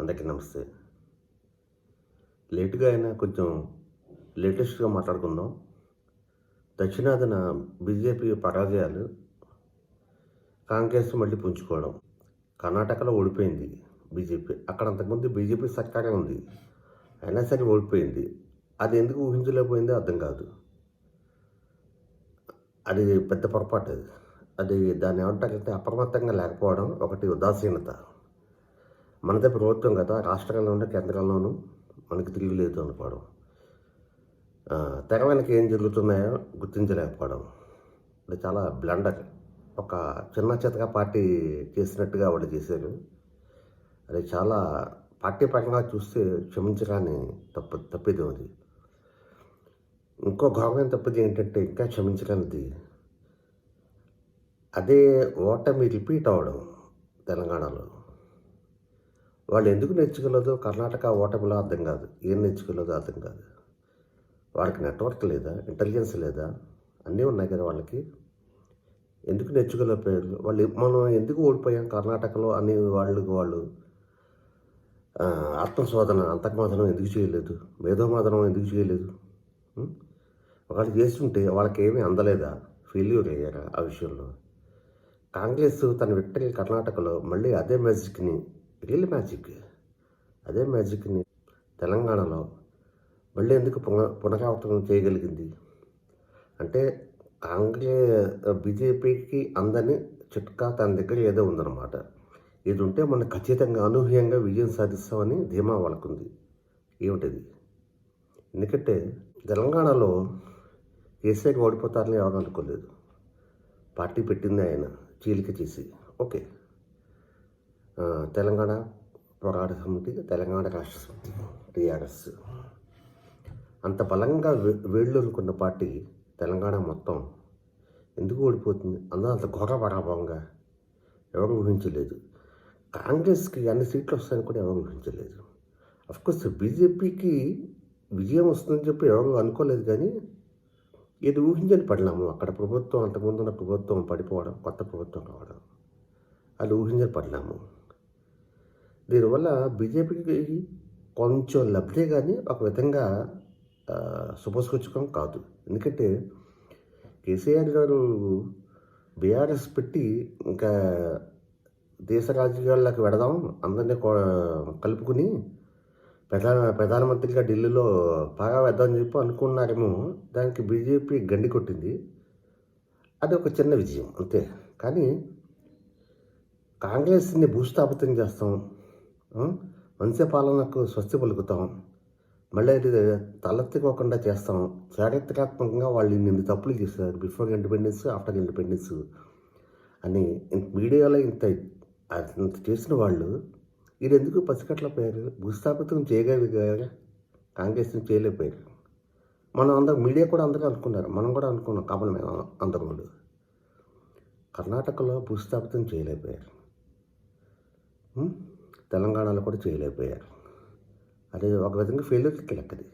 అందరికీ నమస్తే. లేటుగా అయినా కొంచెం లేటెస్ట్గా మాట్లాడుకుందాం. దక్షిణాదిన బీజేపీ పరాజయాలు కాంగ్రెస్ మళ్ళీ పుంజుకోవడం. కర్ణాటకలో ఓడిపోయింది బీజేపీ. అక్కడ అంతకుముందు బీజేపీ సర్కారే ఉంది. అయినా సరే ఓడిపోయింది. అది ఎందుకు ఊహించలేకపోయిందో అర్థం కాదు. అది పెద్ద పొరపాటు. అది దాన్ని ఏమంటారంటే అప్రమత్తంగా లేకపోవడం ఒకటి ఉదాసీనత. మనదే ప్రభుత్వం కదా రాష్ట్రంలోనూ కేంద్రంలోనూ మనకి తిరుగులేదు అనుకోవడం. తెర వెనక ఏం జరుగుతున్నాయో గుర్తించలేకపోవడం. ఇది చాలా బ్లండర్. ఒక చిన్న చితక పార్టీ చేసినట్టుగా వాళ్ళు చేశారు. అది చాలా పార్టీ పరంగా చూస్తే క్షమించరాని తప్పు తప్పిది అది ఇంకో ఘోరమైన తప్పిది ఏంటంటే ఇంకా క్షమించరానిది. అదే ఓటమి రిపీట్ అవ్వడం తెలంగాణలో. వాళ్ళు ఎందుకు నేర్చుకోలేదో కర్ణాటక ఓటమిలో అర్థం కాదు. ఏం నేర్చుకోలేదో అర్థం కాదు. వాళ్ళకి నెట్వర్క్ లేదా? ఇంటెలిజెన్స్ లేదా? అన్నీ ఉన్నాయి కదా వాళ్ళకి. ఎందుకు నేర్చుకోలేకపోయారు? వాళ్ళు మనం ఎందుకు ఓడిపోయాం కర్ణాటకలో అని వాళ్ళు వాళ్ళు ఆత్మశోధన అంతర్మాదనం ఎందుకు చేయలేదు? మేధోమాదనం ఎందుకు చేయలేదు? వాళ్ళు చేస్తుంటే వాళ్ళకి ఏమీ అందలేదా? ఫెయిల్యూర్ అయ్యారా ఆ విషయంలో? కాంగ్రెస్ తన విక్టరీ కర్ణాటకలో మళ్ళీ అదే మ్యాజిక్ని రియల్ మ్యాజిక్. అదే మ్యాజిక్ని తెలంగాణలో మళ్ళీ ఎందుకు పున పునరావృతం చేయగలిగింది? అంటే కాంగ్రెస్ బీజేపీకి అందని చిట్కా తన దగ్గర ఏదో ఉందన్నమాట. ఇది ఉంటే మనం ఖచ్చితంగా అనూహ్యంగా విజయం సాధిస్తామని ధీమా వాళ్ళకుంది ఏమిటది? ఎందుకంటే తెలంగాణలో కేసీఆర్ ఓడిపోతారని ఎవరు అనుకోలేదు. పార్టీ పెట్టింది ఆయన చీలిక చేసి. ఓకే. తెలంగాణ పోరాట సమితి తెలంగాణ రాష్ట్ర సమితి టీఆర్ఎస్. అంత బలంగా వే- వేళ్ళూరుకున్న పార్టీ తెలంగాణ మొత్తం ఎందుకు ఓడిపోతుంది? అందులో అంత ఘోర పరాభవంగా ఎవరు ఊహించలేదు. కాంగ్రెస్కి అన్ని సీట్లు వస్తాయని కూడా ఎవరు ఊహించలేదు. అఫ్కోర్స్ బీజేపీకి విజయం వస్తుందని చెప్పి ఎవరు అనుకోలేదు కానీ ఇది ఊహించని పడలేము అక్కడ ప్రభుత్వం అంతకుముందు ఉన్న ప్రభుత్వం పడిపోవడం కొత్త ప్రభుత్వం రావడం అది ఊహించని పడినాము దీనివల్ల బీజేపీకి కొంచెం లబ్ధే కానీ ఒక విధంగా శుభసూచకం కాదు. ఎందుకంటే కేసీఆర్ గారు బీఆర్ఎస్ పెట్టి ఇంకా దేశ రాజకీయాల్లోకి వెడదాం అందరినీ కో- కలుపుకుని ప్రధాన ప్రధానమంత్రిగా ఢిల్లీలో బాగా వేద్దామని చెప్పి అనుకున్నారేమో దానికి బీజేపీ గండి కొట్టింది. అది ఒక చిన్న విజయం అంతే. కానీ కాంగ్రెస్ని భూస్థాపితం చేస్తాం. వంశపాలనకు పాలనకు స్వస్తి పలుకుతాం. మళ్ళీ ఇది తలెత్తుకోకుండా చేస్తాం. చారిత్రాత్మకంగా వాళ్ళు ఇన్ని తప్పులు చేశారు. బిఫోర్ ఇండిపెండెన్స్ ఆఫ్టర్ ఇండిపెండెన్స్ అని ఇంత మీడియాలో ఇంత అంత చేసిన వాళ్ళు వీరు ఎందుకు పసికట్లపోయారు భూస్థాపితం చేయగలిగారు? కాంగ్రెస్ని చేయలేకపోయారు. మనం అందరం మీడియా కూడా అందరూ అనుకున్నారు. మనం కూడా అనుకున్నాం. కామన్ మేము అందరం కూడా కర్ణాటకలో భూస్థాపితం చేయలేకపోయారు. తెలంగాణలో కూడా చేయలేకపోయారు. అది ఒక విధంగా ఫెయిల్యూర్కి లెక్కది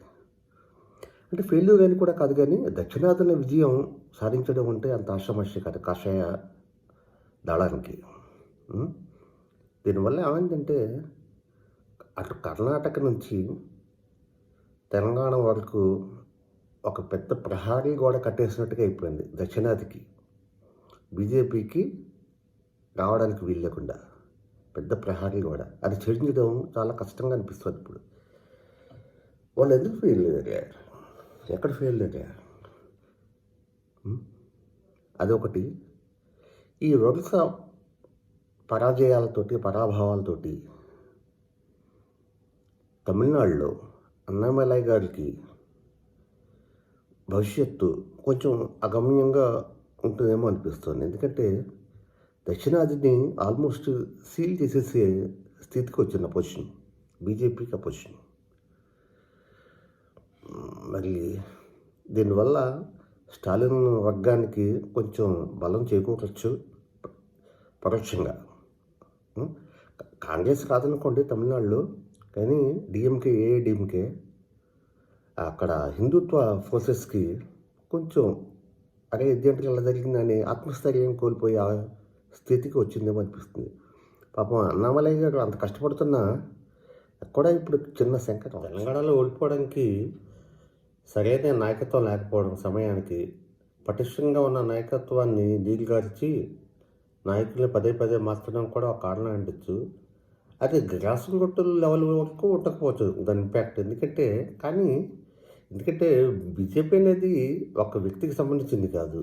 అంటే ఫెయిల్యూర్ అని కూడా కాదు కానీ దక్షిణాదిన విజయం సాధించడం అంటే అంత ఆషామాషి కాదు కాషాయ దళానికి. దీనివల్ల ఏమైందంటే అటు కర్ణాటక నుంచి తెలంగాణ వరకు ఒక పెద్ద ప్రహారీ గోడ కట్టేసినట్టుగా అయిపోయింది దక్షిణాదికి. బీజేపీకి రావడానికి వీలు లేకుండా పెద్ద ప్రహారీ గోడ అది చెడించడం చాలా కష్టంగా అనిపిస్తుంది ఇప్పుడు. వాళ్ళు ఎందుకు ఫెయిల్ అయ్యారు ఎక్కడ ఫెయిల్ అయ్యారు అదొకటి. ఈ వరుస పరాజయాలతోటి పరాభావాలతోటి తమిళనాడులో అన్నమలై గారికి భవిష్యత్తు కొంచెం అగమ్యంగా ఉంటుందేమో అనిపిస్తుంది. ఎందుకంటే దక్షిణాదిని ఆల్మోస్ట్ సీల్ చేసేసే స్థితికి వచ్చిన పొజిషన్ బీజేపీకి ఆ పొజిషన్ మరి దీనివల్ల స్టాలిన్ వర్గానికి కొంచెం బలం చేకూరచ్చు పరోక్షంగా. కాంగ్రెస్ కాదనుకోండి తమిళనాడులో కానీ డిఎంకే ఏఐడిఎంకే అక్కడ హిందుత్వ ఫోర్సెస్కి కొంచెం అరే ఇదేంటి ఇలా జరిగిందని ఆత్మస్థైర్యం కోల్పోయే స్థితికి వచ్చిందేమో అనిపిస్తుంది. పాపం అన్నామలయ్య గారు అంత కష్టపడుతున్నా కూడా ఇప్పుడు చిన్న శంకటం తెలంగాణలో ఓడిపోవడానికి సరైన నాయకత్వం లేకపోవడం సమయానికి పటిష్టంగా ఉన్న నాయకత్వాన్ని నీరుగార్చి నాయకుల్ని పదే పదే మార్చడం కూడా ఒక కారణం అంటచ్చు అది గ్రాస్ రూట్ లెవెల్ వరకు ఉండకపోవచ్చు దాని ఇంపాక్ట్. ఎందుకంటే కానీ ఎందుకంటే బీజేపీ అనేది ఒక వ్యక్తికి సంబంధించింది కాదు.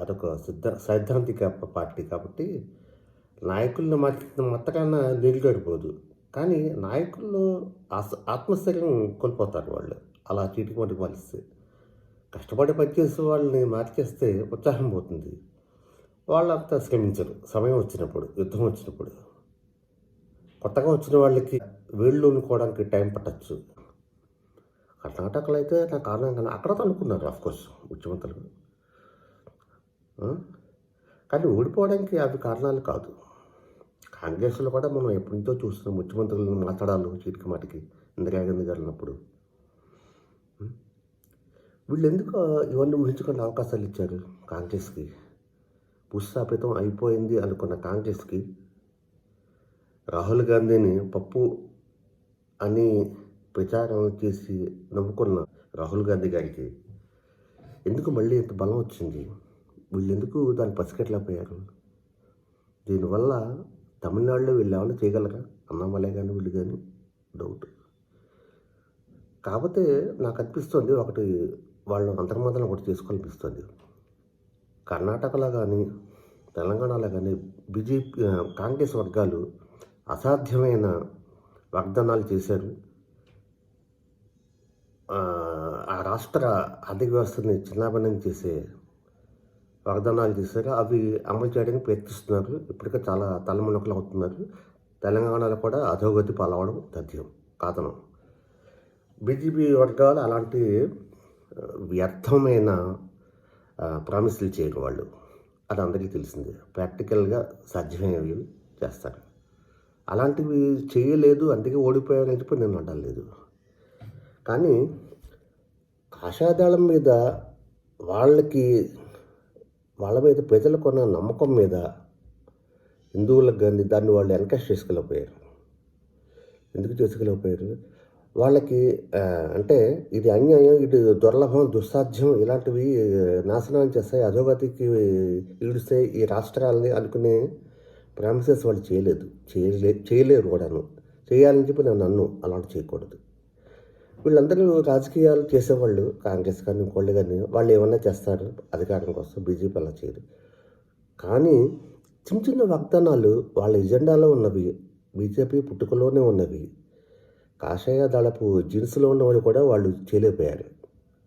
అదొక సిద్ధ సైద్ధాంతిక పార్టీ కాబట్టి నాయకులను మార్చిన మొత్తకన్నా నీరుగడిపోదు కానీ నాయకుల్లో ఆస్ ఆత్మస్థైర్యం కోల్పోతారు వాళ్ళు. అలా చీటికి మటుకు మలిస్తే కష్టపడి పనిచేసే వాళ్ళని మార్చేస్తే ఉత్సాహం పోతుంది. వాళ్ళంతా శ్రమించరు. సమయం వచ్చినప్పుడు యుద్ధం వచ్చినప్పుడు. కొత్తగా వచ్చిన వాళ్ళకి వేళ్ళు అనుకోవడానికి టైం పట్టచ్చు. కర్ణాటకలో అయితే నా కారణంగా అక్కడ అనుకున్నారు ఆఫ్కోర్స్ ముఖ్యమంత్రులు. కానీ ఓడిపోవడానికి అవి కారణాలు కాదు. కాంగ్రెస్లో కూడా మనం ఎప్పటి నుంచో చూస్తున్నాం ముఖ్యమంత్రులను మాట్లాడాలి చీటికి మాటికి. ఇందిరాగాంధీ గారు ఉన్నప్పుడు. వీళ్ళు ఎందుకు ఇవన్నీ ఊహించుకునే అవకాశాలు ఇచ్చారు కాంగ్రెస్కి? భూస్థాపితం అయిపోయింది అనుకున్న కాంగ్రెస్కి రాహుల్ గాంధీని పప్పు అని ప్రచారం చేసి నమ్ముకున్న రాహుల్ గాంధీ గారికి ఎందుకు మళ్ళీ ఇంత బలం వచ్చింది? వీళ్ళెందుకు దాన్ని పసిగట్టలేకపోయారు? దీనివల్ల తమిళనాడులో వీళ్ళు ఏమైనా చేయగలరా? అన్నమలే కానీ వీళ్ళు కానీ డౌట్ కాకపోతే నాకు అనిపిస్తుంది ఒకటి వాళ్ళు అంతర్మాదన ఒకటి చేసుకోవాలనిపిస్తుంది. కర్ణాటకలో కానీ తెలంగాణలో కానీ బీజేపీ కాంగ్రెస్ వర్గాలు అసాధ్యమైన వాగ్దానాలు చేశారు. ఆ, ఆ రాష్ట్ర ఆర్థిక వ్యవస్థని చిన్నాభిన్నం చేసే వాగ్దానాలు చేశారు. అవి అమలు చేయడానికి ప్రయత్నిస్తున్నారు. ఇప్పటికే చాలా తలమునకలు అవుతున్నారు. తెలంగాణలో కూడా అధోగతి పాలవడం తథ్యం కాదనం బీజేపీ వర్గాలు అలాంటి వ్యర్థమైన ప్రామిస్లు చేయని వాళ్ళు. అది అందరికీ తెలిసిందే. ప్రాక్టికల్గా సాధ్యమయ్యేవి చేస్తారు. అలాంటివి చేయలేదు అందుకే ఓడిపోయారని చెప్పి నేను అంటలేదు కానీ కాషాయదళం మీద వాళ్ళకి వాళ్ళ మీద ప్రజలకున్న నమ్మకం మీద హిందువులకు కానీ దాన్ని వాళ్ళు ఎన్కరేజ్ చేసుకోలేకపోయారు. ఎందుకు చేసుకోలేకపోయారు? వాళ్ళకి అంటే ఇది అన్యాయం ఇది దుర్లభం దుస్సాధ్యం ఇలాంటివి నాశనం చేస్తాయి అధోగతికి ఈడుస్తాయి ఈ రాష్ట్రాలని అనుకునే ప్రామిసెస్ వాళ్ళు చేయలేదు చేయలే చేయలేరు కూడాను. చేయాలని చెప్పి నేను నన్ను అలాంటి చేయకూడదు. వీళ్ళందరూ రాజకీయాలు చేసేవాళ్ళు కాంగ్రెస్ కానీ ఇంకోళ్ళు కానీ వాళ్ళు ఏమన్నా చేస్తారు అధికారం కోసం బీజేపీ అలా చేయరు కానీ చిన్న చిన్న వాగ్దానాలు వాళ్ళ ఎజెండాలో ఉన్నవి బీజేపీ పుట్టుకలోనే ఉన్నవి కాషాయ దళపు జీన్స్లో ఉన్నవాళ్ళు కూడా వాళ్ళు చేయలేకపోయారు.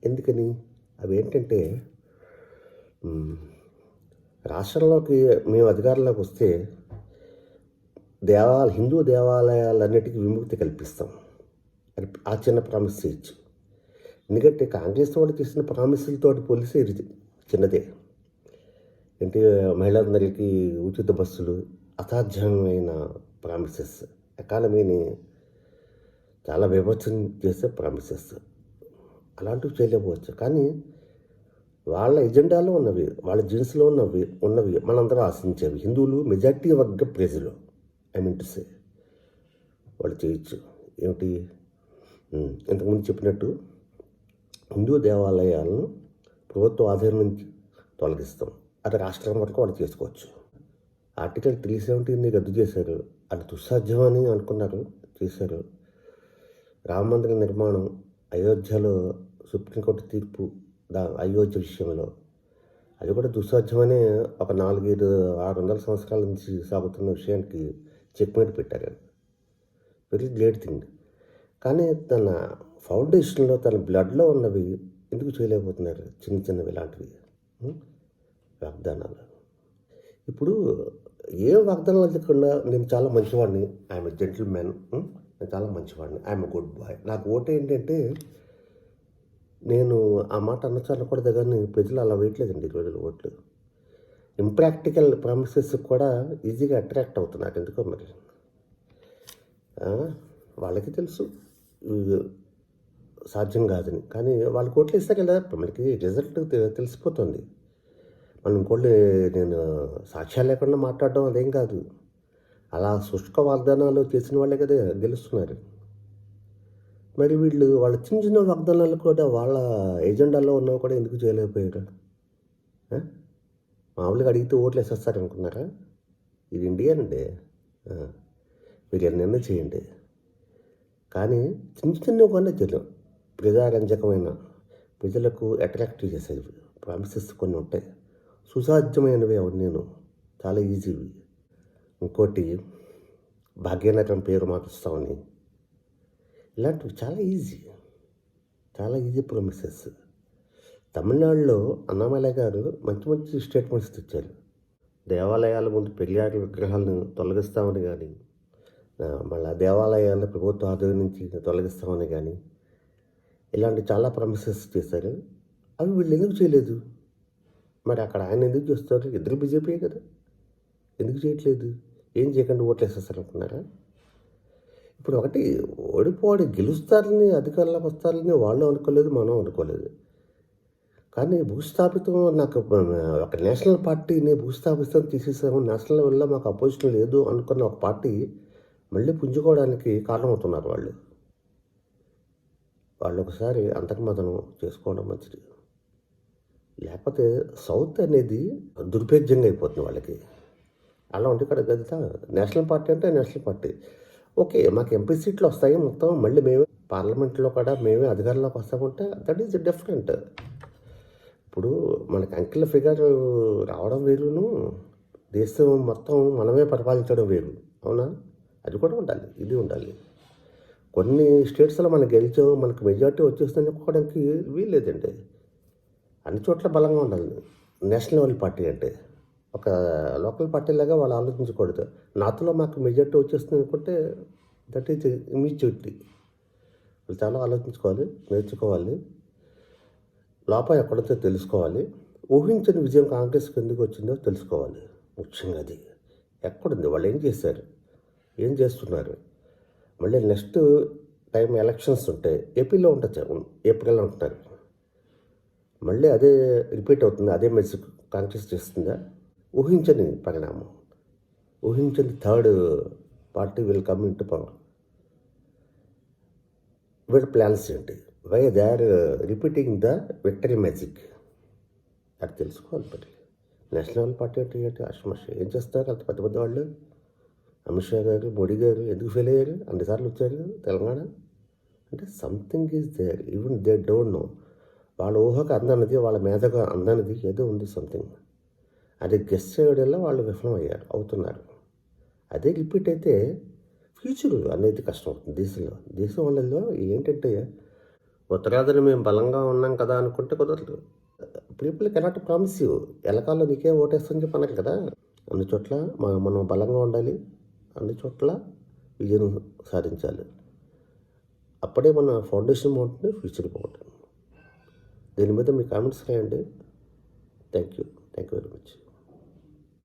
ఎందుకని? అవి ఏంటంటే రాష్ట్రంలోకి మేము అధికారంలోకి వస్తే దేవాల హిందూ దేవాలయాలన్నిటికీ విముక్తి కల్పిస్తాం. అని ఆ చిన్న ప్రామిస్ చేయొచ్చు. ఎందుకంటే కాంగ్రెస్ వాళ్ళు చేసిన ప్రామిసులతో పోలిస్తే ఇది చిన్నదే. ఏంటి మహిళలందరికీ ఉచిత బస్సులు అసాధ్యమైన ప్రామిసెస్ ఎకానమీని చాలా విభజన చేసే ప్రామిసెస్ అలాంటివి చేయలేకపోవచ్చు. కానీ వాళ్ళ ఎజెండాలో ఉన్నవి వాళ్ళ జీన్స్లో ఉన్నవి ఉన్నవి మనందరూ ఆశించేవి. హిందువులు మెజార్టీ వర్గ ప్రజలు ఐ మీన్ టు సే వాళ్ళు చేయొచ్చు. ఏమిటి? ఇంతకుముందు చెప్పినట్టు హిందూ దేవాలయాలను ప్రభుత్వ ఆధీనం నుంచి తొలగిస్తాం. అది రాష్ట్రం వరకు వాళ్ళు చేసుకోవచ్చు. ఆర్టికల్ త్రీ సెవెంటీని రద్దు చేశారు. అది దుస్సాధ్యమని అనుకున్నారు చేశారు. రామ మందిర నిర్మాణం అయోధ్యలో సుప్రీంకోర్టు తీర్పు దా అయోధ్య విషయంలో. అది కూడా దుస్సాధ్యమని ఒక నాలుగైదు ఆరు వందల సంవత్సరాల నుంచి సాగుతున్న విషయానికి చెక్మేట్ పెట్టారు. వెరీ గ్రేట్ థింగ్ కానీ తన ఫౌండేషన్లో తన బ్లడ్లో ఉన్నవి ఎందుకు చేయలేకపోతున్నారు? చిన్న చిన్నవి ఇలాంటివి వాగ్దానాలు. ఇప్పుడు ఏ వాగ్దానాలు లేకుండా నేను చాలా మంచివాడిని. ఐఎమ్ జెంటిల్ మ్యాన్ నేను చాలా మంచివాడిని. ఐఎమ్ గుడ్ బాయ్ నాకు ఓటు ఏంటంటే నేను ఆ మాట అనొచ్చనకూడదు కానీ ప్రజలు అలా వేయట్లేదండి ఈ రోజులు ఓట్లు. ఇంప్రాక్టికల్ ప్రామిసెస్ కూడా ఈజీగా అట్రాక్ట్ అవుతున్నారు ఎందుకో మరి? వాళ్ళకి తెలుసు. సాధ్యం కాదని. కానీ వాళ్ళు కోట్లు ఇస్తే కదా మనకి రిజల్ట్ తెలిసిపోతుంది. మనం ఇంకోళ్ళు నేను సాక్ష్యాలు లేకుండా మాట్లాడడం అదేం కాదు. అలా శుష్క వాగ్దానాలు చేసిన వాళ్ళే కదా గెలుస్తున్నారు. మరి వీళ్ళు వాళ్ళ చిన్న చిన్న వాగ్దానాలు కూడా వాళ్ళ ఎజెండాలో ఉన్నవి కూడా ఎందుకు చేయలేకపోయారు? మామూలుగా అడిగితే ఓట్లు వేసేస్తారనుకున్నారా? ఇది ఇండియా అండి. మీరు నిర్ణయం చేయండి. కానీ చిన్న చిన్న కూడా చేయలేం ప్రజారంజకమైన ప్రజలకు అట్రాక్టివ్ చేసేవి. ప్రామిసెస్ కొన్ని ఉంటాయి. సుసాధ్యమైనవి అవి నేను? చాలా ఈజీవి ఇంకోటి భాగ్యనగరం పేరు మారుస్తామని ఇలాంటివి చాలా ఈజీ చాలా ఈజీ ప్రామిసెస్ తమిళనాడులో అన్నామలై గారు మంచి మంచి స్టేట్మెంట్స్ తెచ్చారు. దేవాలయాల ముందు పెరియార్ విగ్రహాలను తొలగిస్తామని కానీ మళ్ళీ దేవాలయాల ప్రభుత్వ ఆదాయం నుంచి తొలగిస్తామని కానీ ఇలాంటి చాలా ప్రామిసెస్ చేశారు. అవి వీళ్ళు ఎందుకు చేయలేదు? మరి అక్కడ ఆయన ఎందుకు చేస్తారు? ఇద్దరు బీజేపీ కదా. ఎందుకు చేయట్లేదు? ఏం చేయకుండా ఓట్లు వేసేస్తారు అనుకున్నారా? ఇప్పుడు ఒకటి ఓడిపోడి గెలుస్తారని అధికారంలోకి వస్తారని వాళ్ళు అనుకోలేదు మనం అనుకోలేదు. కానీ భూస్థాపితం నాకు ఒక నేషనల్ పార్టీని భూస్థాపితం తీసేసాము నేషనల్ లెవెల్లో మాకు అపోజిషన్ లేదు అనుకున్న ఒక పార్టీ మళ్ళీ పుంజుకోవడానికి కారణమవుతున్నారు వాళ్ళు. వాళ్ళు ఒకసారి అంతర్మతనం చేసుకోవడం మంచిది. లేకపోతే సౌత్ అనేది దుర్భేద్యంగా అయిపోతుంది వాళ్ళకి. అలా ఉంటే ఇక్కడ గదితా నేషనల్ పార్టీ అంటే నేషనల్ పార్టీ. ఓకే మాకు ఎంపీ సీట్లు వస్తాయి మొత్తం మళ్ళీ మేమే పార్లమెంట్లో కూడా మేమే అధికారంలోకి వస్తామంటే దట్ ఈజ్ డిఫరెంట్ ఇప్పుడు మనకి అంకిల్ ఫిగర్ రావడం వేరును దేశం మొత్తం మనమే పరిపాలించడం వేరు. అవునా? అది కూడా ఉండాలి ఇది ఉండాలి. కొన్ని స్టేట్స్లో మనం గెలిచాం మనకు మెజార్టీ వచ్చేస్తుందని చెప్పుకోవడానికి వీల్లేదండి. అన్ని చోట్ల బలంగా ఉండాలి. నేషనల్ లెవెల్ పార్టీ అంటే ఒక లోకల్ పార్టీ లాగా వాళ్ళు ఆలోచించకూడదు. నాతో మాకు మెజార్టీ వచ్చేస్తుంది అనుకుంటే దట్ ఈజ్ ఇమీడియట్లీ వాళ్ళు చాలా ఆలోచించుకోవాలి నేర్చుకోవాలి. లోపం ఎక్కడో తెలుసుకోవాలి. ఊహించని విజయం కాంగ్రెస్కి ఎందుకు వచ్చిందో తెలుసుకోవాలి. ముఖ్యంగా అది. ఎక్కడుంది? వాళ్ళు ఏం చేశారు? ఏం చేస్తున్నారు? మళ్ళీ నెక్స్ట్ టైం ఎలక్షన్స్ ఉంటాయి ఏపీలో ఉండొచ్చు? ఏప్రిల్లో ఉంటున్నారు మళ్ళీ అదే రిపీట్ అవుతుంది అదే మెసేజ్ కాంగ్రెస్ చేస్తుందా? ఊహించని పరిణామం. ఊహించని third party will come into power వీళ్ళ ప్లాన్స్ ఏంటి? Why they are repeating the victory magic అది తెలుసుకోవాలి మరి. నేషనల్ పార్టీ అంటే ఏంటి? అశ్మష ఏం చేస్తారు? అంత పెద్ద పెద్ద వాళ్ళు? అమిత్ షా గారు మోడీ గారు ఎందుకు ఫెయిల్ అయ్యారు? అన్నిసార్లు వచ్చారు తెలంగాణ. అంటే something is there even they don't know వాళ్ళ ఊహకు అందనిది వాళ్ళ మేధకు అందనిది ఏదో ఉంది సంథింగ్ అది గెస్ట్ చేయడంలో వాళ్ళు విఫలం అయ్యారు అవుతున్నారు. అదే రిపీట్ అయితే ఫ్యూచర్ అనేది కష్టం అవుతుంది. దేశంలో దేశం వాళ్ళలో ఏంటంటే ఉత్తరాదిని మేము బలంగా ఉన్నాం కదా అనుకుంటే కుదరదు. పీపుల్ కెనాట్ ప్రామిస్ యూ ఎలకాల్లో నీకే ఓటేస్తుందని చెప్పి కదా. అన్ని చోట్ల మనం బలంగా ఉండాలి. అన్ని చోట్ల విజయం సాధించాలి. అప్పుడే మన ఫౌండేషన్ బాగుంటుంది ఫ్యూచర్ బాగుంటుంది దీని మీద మీ కామెంట్స్ రాయండి. Thank you thank you very much